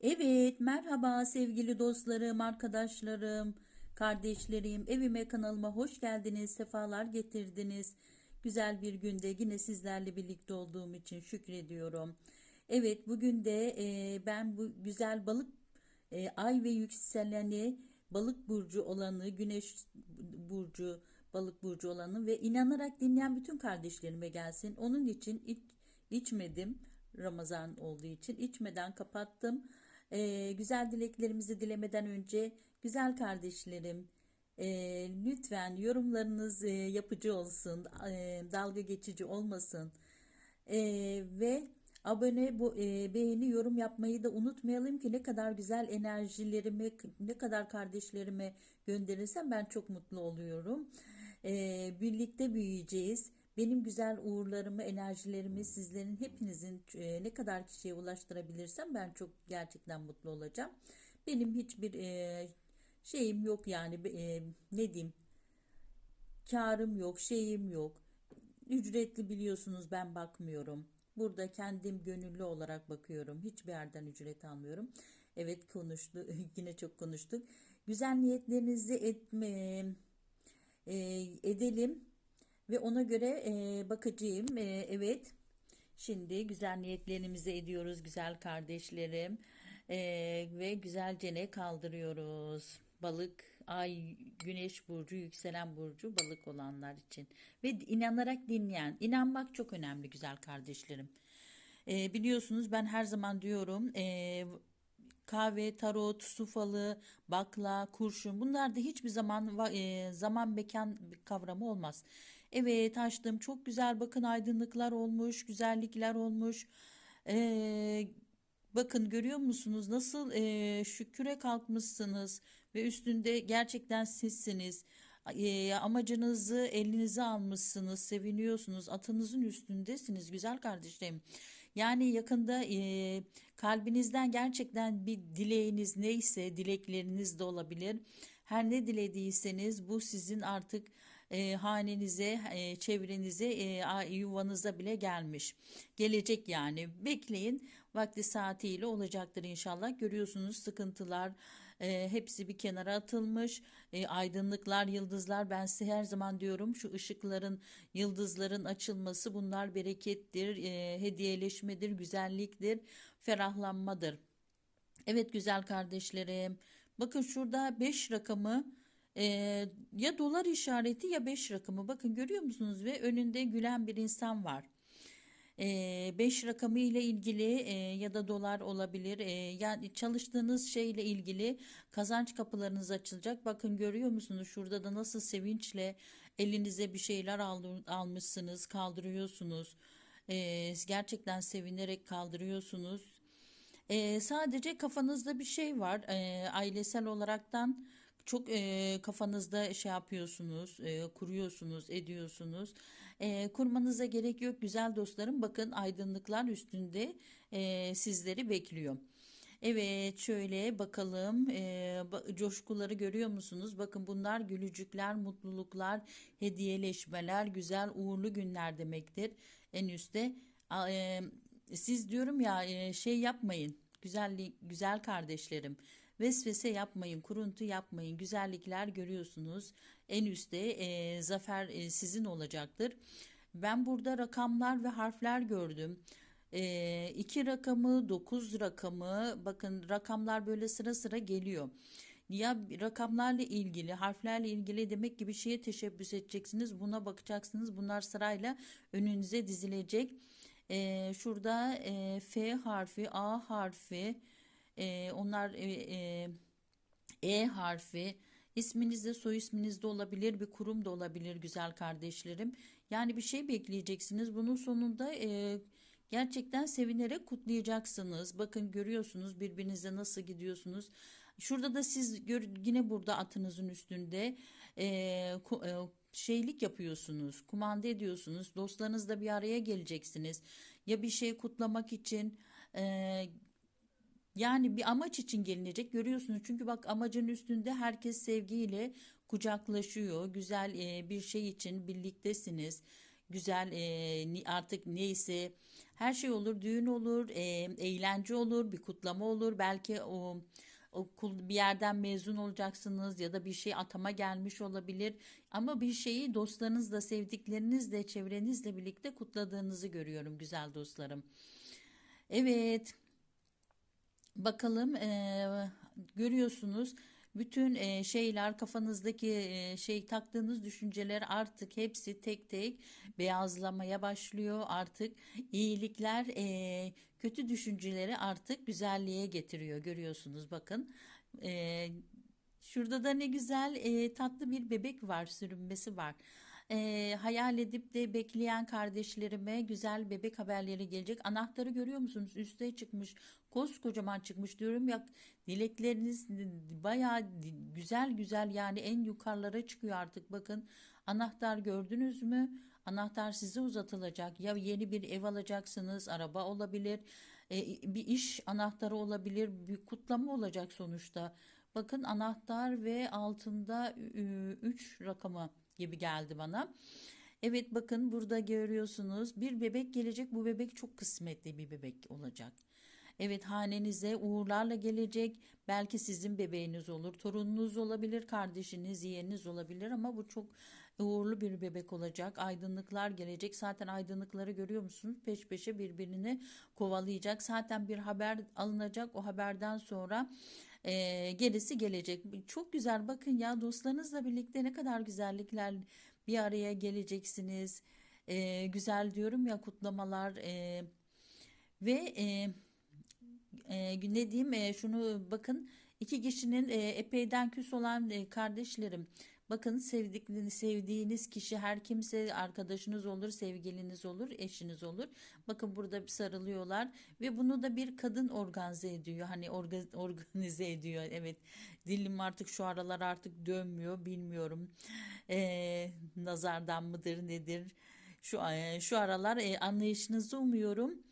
Evet, merhaba sevgili dostlarım, arkadaşlarım, kardeşlerim. Evime kanalıma hoş geldiniz, sefalar getirdiniz. Güzel bir günde yine sizlerle birlikte olduğum için şükrediyorum. Evet, bugün de e, ben bu güzel balık e, ay ve yükseleni balık burcu olanı, güneş burcu, balık burcu olanı ve inanarak dinleyen bütün kardeşlerime gelsin. Onun için iç, içmedim. Ramazan olduğu için içmeden kapattım. Ee, güzel dileklerimizi dilemeden önce güzel kardeşlerim e, lütfen yorumlarınız e, yapıcı olsun, e, dalga geçici olmasın E, ve abone bu e, beğeni yorum yapmayı da unutmayalım ki ne kadar güzel enerjilerimi ne kadar kardeşlerime gönderirsem ben çok mutlu oluyorum. E, birlikte büyüyeceğiz. Benim güzel uğurlarımı, enerjilerimi sizlerin hepinizin e, ne kadar kişiye ulaştırabilirsem ben çok gerçekten mutlu olacağım. Benim hiçbir e, şeyim yok yani e, ne diyeyim karım yok, şeyim yok. Ücretli biliyorsunuz ben bakmıyorum. Burada kendim gönüllü olarak bakıyorum. Hiçbir yerden ücret almıyorum. Evet konuştu. Yine çok konuştuk. Güzel niyetlerinizi etme, e, edelim ve ona göre e, bakacağım. E, evet. Şimdi güzel niyetlerimizi ediyoruz güzel kardeşlerim. E, ve güzelce ne kaldırıyoruz. Balık, ay, güneş burcu, yükselen burcu balık olanlar için. Ve inanarak dinleyen. inanmak çok önemli güzel kardeşlerim. E, biliyorsunuz ben her zaman diyorum e, kahve, tarot, su falı, bakla, kurşun bunlar da hiçbir zaman e, zaman mekan kavramı olmaz. Evet açtım çok güzel bakın aydınlıklar olmuş, güzellikler olmuş. E, bakın görüyor musunuz nasıl e, şüküre kalkmışsınız ve üstünde gerçekten sizsiniz. E, amacınızı elinize almışsınız, seviniyorsunuz, atınızın üstündesiniz güzel kardeşlerim. Yani yakında e, kalbinizden gerçekten bir dileğiniz neyse dilekleriniz de olabilir. Her ne dilediyseniz bu sizin artık e, hanenize, e, çevrenize, e, yuvanıza bile gelmiş. Gelecek yani. Bekleyin. Vakti saatiyle olacaktır inşallah. Görüyorsunuz sıkıntılar e, hepsi bir kenara atılmış. E, aydınlıklar, yıldızlar ben size her zaman diyorum şu ışıkların, yıldızların açılması bunlar berekettir, e, hediyeleşmedir, güzelliktir, ferahlanmadır. Evet güzel kardeşlerim. Bakın şurada 5 rakamı e, ya dolar işareti ya 5 rakamı. Bakın görüyor musunuz? Ve önünde gülen bir insan var. 5 e, rakamı ile ilgili ya da dolar olabilir. Yani çalıştığınız şeyle ilgili kazanç kapılarınız açılacak. Bakın görüyor musunuz? Şurada da nasıl sevinçle elinize bir şeyler almışsınız, kaldırıyorsunuz. Gerçekten sevinerek kaldırıyorsunuz. E, sadece kafanızda bir şey var. E, ailesel olaraktan çok e, kafanızda şey yapıyorsunuz, e, kuruyorsunuz, ediyorsunuz. E, kurmanıza gerek yok güzel dostlarım. Bakın aydınlıklar üstünde e, sizleri bekliyor. Evet şöyle bakalım e, coşkuları görüyor musunuz? Bakın bunlar gülücükler, mutluluklar, hediyeleşmeler, güzel uğurlu günler demektir. En üstte e, siz diyorum ya e, şey yapmayın güzel güzel kardeşlerim. Vesvese yapmayın, kuruntu yapmayın. Güzellikler görüyorsunuz. En üstte e, zafer e, sizin olacaktır. Ben burada rakamlar ve harfler gördüm. E, iki rakamı, dokuz rakamı, bakın rakamlar böyle sıra sıra geliyor. Ya rakamlarla ilgili, harflerle ilgili demek gibi şeye teşebbüs edeceksiniz. Buna bakacaksınız. Bunlar sırayla önünüze dizilecek. E, şurada e, F harfi, A harfi, e, onlar e, e, e harfi isminizde soy isminizde olabilir bir kurum da olabilir güzel kardeşlerim. Yani bir şey bekleyeceksiniz. Bunun sonunda e, gerçekten sevinerek kutlayacaksınız. Bakın görüyorsunuz birbirinize nasıl gidiyorsunuz. Şurada da siz gör, yine burada atınızın üstünde e, ku, e, şeylik yapıyorsunuz, kumanda ediyorsunuz. Dostlarınızla bir araya geleceksiniz. Ya bir şey kutlamak için e, yani bir amaç için gelinecek görüyorsunuz. Çünkü bak amacın üstünde herkes sevgiyle kucaklaşıyor. Güzel e, bir şey için birliktesiniz. Güzel e, artık neyse Her şey olur, düğün olur, e, eğlence olur, bir kutlama olur. Belki o okul bir yerden mezun olacaksınız ya da bir şey atama gelmiş olabilir. Ama bir şeyi dostlarınızla, sevdiklerinizle, çevrenizle birlikte kutladığınızı görüyorum güzel dostlarım. Evet. Bakalım eee, görüyorsunuz bütün eee, şeyler kafanızdaki eee, şey taktığınız düşünceler artık hepsi tek tek beyazlamaya başlıyor. Artık iyilikler eee, kötü düşünceleri artık güzelliğe getiriyor görüyorsunuz bakın. Eee, şurada da ne güzel eee, tatlı bir bebek var sürünmesi var. Eee, hayal edip de bekleyen kardeşlerime güzel bebek haberleri gelecek. Anahtarı görüyor musunuz? Üste çıkmış. Koskocaman çıkmış diyorum ya dilekleriniz bayağı güzel güzel yani en yukarılara çıkıyor artık bakın. Anahtar gördünüz mü? Anahtar size uzatılacak. Ya yeni bir ev alacaksınız, araba olabilir, e, bir iş anahtarı olabilir, bir kutlama olacak sonuçta. Bakın anahtar ve altında 3 rakamı gibi geldi bana. Evet bakın burada görüyorsunuz bir bebek gelecek. Bu bebek çok kısmetli bir bebek olacak. Evet hanenize uğurlarla gelecek. Belki sizin bebeğiniz olur, torununuz olabilir, kardeşiniz, yeğeniniz olabilir ama bu çok uğurlu bir bebek olacak. Aydınlıklar gelecek. Zaten aydınlıkları görüyor musunuz? Peş peşe birbirini kovalayacak. Zaten bir haber alınacak. O haberden sonra e, gerisi gelecek. Çok güzel bakın ya dostlarınızla birlikte ne kadar güzellikler bir araya geleceksiniz. E, güzel diyorum ya kutlamalar e, ve e, e, ne diyeyim e, şunu bakın iki kişinin e, epeyden küs olan e, kardeşlerim bakın sevdiklerini sevdiğiniz kişi her kimse arkadaşınız olur sevgiliniz olur eşiniz olur. Bakın burada sarılıyorlar ve bunu da bir kadın organize ediyor. Hani orga, organize ediyor. Evet dilim artık şu aralar artık dönmüyor bilmiyorum. E, nazardan mıdır nedir? Şu şu aralar e, anlayışınızı umuyorum.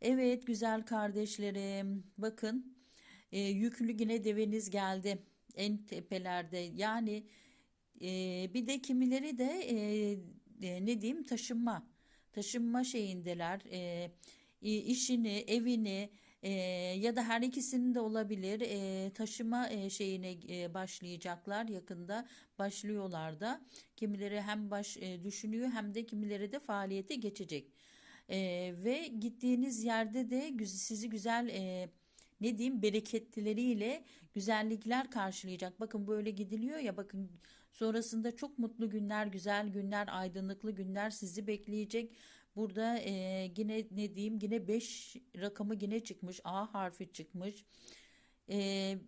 Evet güzel kardeşlerim bakın e, yüklü yine deveniz geldi en tepelerde. Yani bir de kimileri de e, ne diyeyim taşınma taşınma şeyindeler. E, işini evini e, ya da her ikisinin de olabilir. E, taşıma e, şeyine e, başlayacaklar. Yakında başlıyorlar da. Kimileri hem baş e, düşünüyor hem de kimileri de faaliyete geçecek. E, ve gittiğiniz yerde de sizi güzel e, ne diyeyim bereketlileriyle güzellikler karşılayacak. Bakın böyle gidiliyor ya bakın sonrasında çok mutlu günler, güzel günler, aydınlıklı günler sizi bekleyecek. Burada e, yine ne diyeyim yine 5 rakamı yine çıkmış. A harfi çıkmış. E,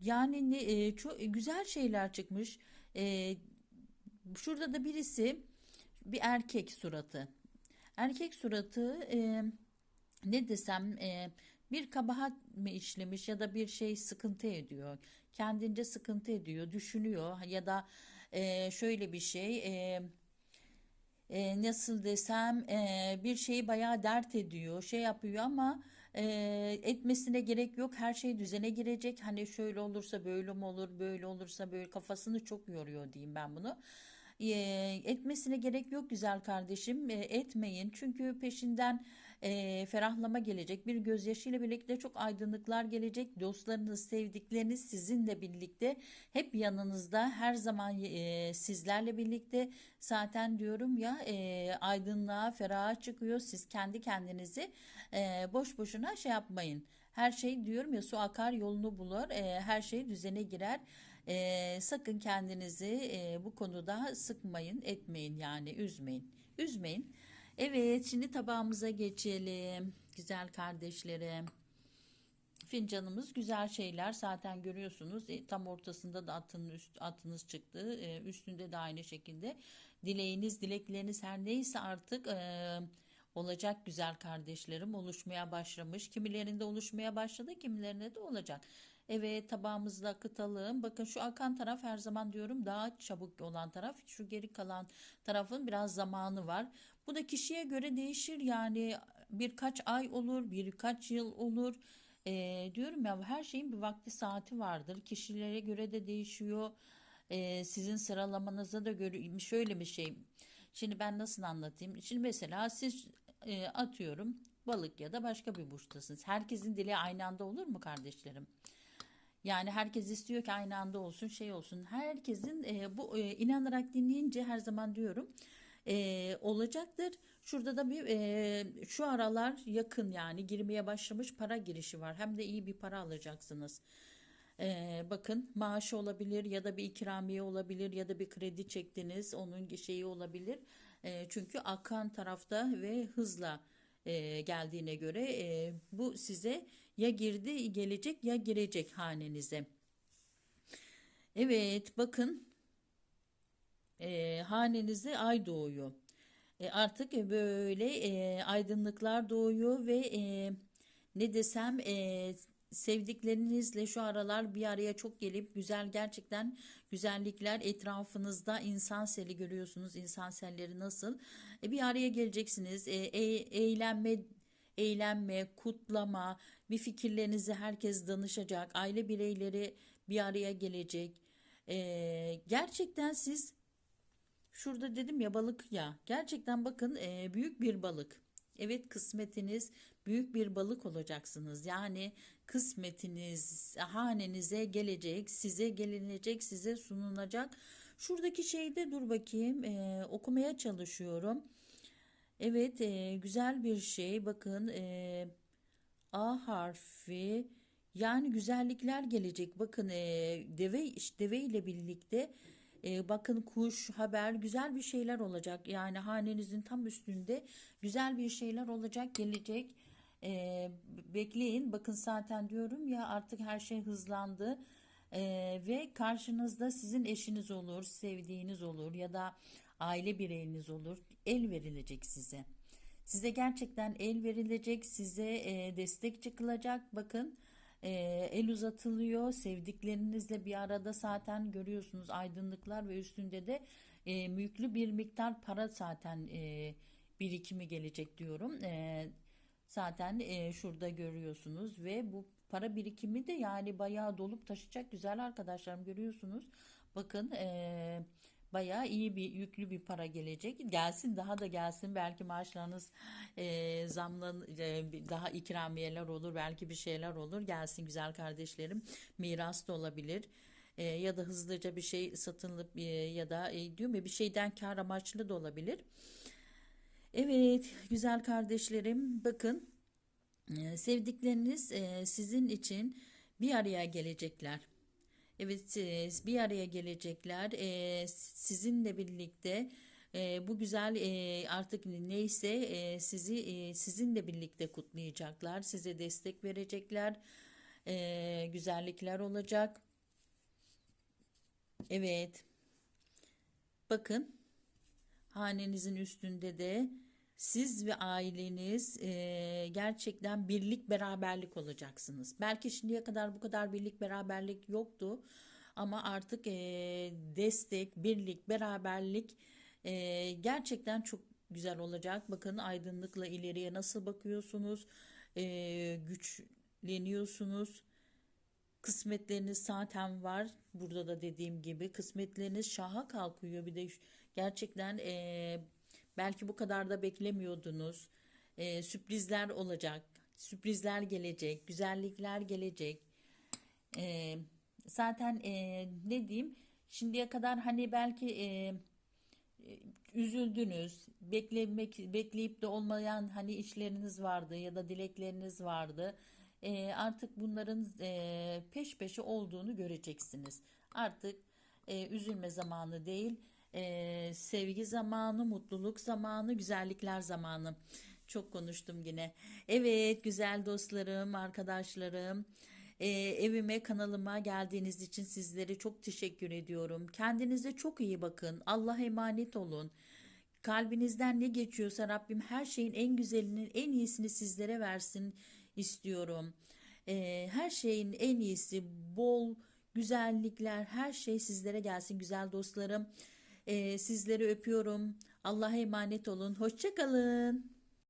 yani ne, e, çok güzel şeyler çıkmış. E, şurada da birisi bir erkek suratı. Erkek suratı e, ne desem e, bir kabahat mi işlemiş ya da bir şey sıkıntı ediyor. Kendince sıkıntı ediyor, düşünüyor ya da e, şöyle bir şey e, e, nasıl desem e, bir şeyi bayağı dert ediyor, şey yapıyor ama e, etmesine gerek yok. Her şey düzene girecek. Hani şöyle olursa böyle mi olur, böyle olursa böyle kafasını çok yoruyor diyeyim ben bunu. E, etmesine gerek yok güzel kardeşim. E, etmeyin çünkü peşinden e, ferahlama gelecek. Bir gözyaşıyla birlikte çok aydınlıklar gelecek. Dostlarınız, sevdikleriniz sizinle birlikte hep yanınızda her zaman e, sizlerle birlikte zaten diyorum ya e, aydınlığa, feraha çıkıyor. Siz kendi kendinizi e, boş boşuna şey yapmayın. Her şey diyorum ya su akar yolunu bulur. E, her şey düzene girer. E, sakın kendinizi e, bu konuda sıkmayın, etmeyin yani üzmeyin. Üzmeyin. Evet, şimdi tabağımıza geçelim. Güzel kardeşlerim. Fincanımız güzel şeyler. Zaten görüyorsunuz E, tam ortasında da atın üst, atınız çıktı. E, üstünde de aynı şekilde. Dileğiniz dilekleriniz her neyse artık e, olacak güzel kardeşlerim. Oluşmaya başlamış. Kimilerinde oluşmaya başladı kimilerinde de olacak Evet tabağımızla akıtalım. Bakın şu akan taraf her zaman diyorum daha çabuk olan taraf. Şu geri kalan tarafın biraz zamanı var. Bu da kişiye göre değişir yani birkaç ay olur, birkaç yıl olur. Ee, diyorum ya her şeyin bir vakti saati vardır. Kişilere göre de değişiyor. Ee, sizin sıralamanıza da göre şöyle bir şey. Şimdi ben nasıl anlatayım? Şimdi mesela siz e, atıyorum balık ya da başka bir burçtasınız. Herkesin dili aynı anda olur mu kardeşlerim? Yani herkes istiyor ki aynı anda olsun şey olsun. Herkesin e, bu e, inanarak dinleyince her zaman diyorum e, olacaktır. Şurada da bir e, şu aralar yakın yani girmeye başlamış para girişi var. Hem de iyi bir para alacaksınız. E, bakın maaşı olabilir ya da bir ikramiye olabilir ya da bir kredi çektiniz onun şeyi olabilir. E, çünkü akan tarafta ve hızla e, geldiğine göre e, bu size ya girdi gelecek ya girecek hanenize. Evet bakın e, hanenize ay doğuyor. E, artık böyle e, aydınlıklar doğuyor ve e, ne desem e, sevdiklerinizle şu aralar bir araya çok gelip güzel gerçekten güzellikler etrafınızda insan seli görüyorsunuz. İnsan selleri nasıl? E, bir araya geleceksiniz. E, e, eğlenme eğlenme, kutlama, bir fikirlerinizi herkes danışacak, aile bireyleri bir araya gelecek. E, gerçekten siz Şurada dedim ya balık ya. Gerçekten bakın e, büyük bir balık. Evet kısmetiniz büyük bir balık olacaksınız. Yani kısmetiniz hanenize gelecek, size gelinecek, size sunulacak. Şuradaki şeyde dur bakayım e, okumaya çalışıyorum. Evet e, güzel bir şey bakın e, A harfi yani güzellikler gelecek. Bakın e, deve deve ile birlikte e, bakın kuş, haber, güzel bir şeyler olacak. Yani hanenizin tam üstünde güzel bir şeyler olacak, gelecek. E, bekleyin. Bakın zaten diyorum ya artık her şey hızlandı. E, ve karşınızda sizin eşiniz olur, sevdiğiniz olur ya da aile bireyiniz olur. El verilecek size. Size gerçekten el verilecek, size e, destek çıkılacak. Bakın e, el uzatılıyor. Sevdiklerinizle bir arada zaten görüyorsunuz aydınlıklar ve üstünde de e, yüklü bir miktar para zaten e, birikimi gelecek diyorum. E, zaten e, şurada görüyorsunuz ve bu para birikimi de yani bayağı dolup taşıyacak güzel arkadaşlarım görüyorsunuz. Bakın e, bayağı iyi bir yüklü bir para gelecek. Gelsin daha da gelsin belki maaşlarınız e, zamlan e, daha ikramiyeler olur belki bir şeyler olur. Gelsin güzel kardeşlerim. Miras da olabilir. E, ya da hızlıca bir şey satılıp e, ya da e, diyorum ya bir şeyden kar amaçlı da olabilir. Evet güzel kardeşlerim bakın e, sevdikleriniz e, sizin için bir araya gelecekler. Evet e, bir araya gelecekler. E, sizinle birlikte e, bu güzel artık neyse sizi sizinle birlikte kutlayacaklar. Size destek verecekler. Güzellikler olacak. Evet. Bakın hanenizin üstünde de siz ve aileniz e, gerçekten birlik beraberlik olacaksınız. Belki şimdiye kadar bu kadar birlik beraberlik yoktu ama artık e, destek, birlik, beraberlik e, gerçekten çok güzel olacak. Bakın aydınlıkla ileriye nasıl bakıyorsunuz, e, güçleniyorsunuz. Kısmetleriniz zaten var. Burada da dediğim gibi kısmetleriniz şaha kalkıyor. Bir de gerçekten e, Belki bu kadar da beklemiyordunuz. E, sürprizler olacak. Sürprizler gelecek. Güzellikler gelecek. E, zaten e, ne diyeyim? Şimdiye kadar hani belki e, üzüldünüz. Beklemek bekleyip de olmayan hani işleriniz vardı ya da dilekleriniz vardı. E, artık bunların e, peş peşe olduğunu göreceksiniz. Artık e, üzülme zamanı değil e, sevgi zamanı, mutluluk zamanı, güzellikler zamanı. Çok konuştum yine. Evet güzel dostlarım, arkadaşlarım. E, evime, kanalıma geldiğiniz için sizlere çok teşekkür ediyorum. Kendinize çok iyi bakın. Allah emanet olun. Kalbinizden ne geçiyorsa Rabbim her şeyin en güzelinin en iyisini sizlere versin istiyorum. E, her şeyin en iyisi, bol güzellikler, her şey sizlere gelsin güzel dostlarım. E, sizleri öpüyorum. Allah'a emanet olun. Hoşçakalın.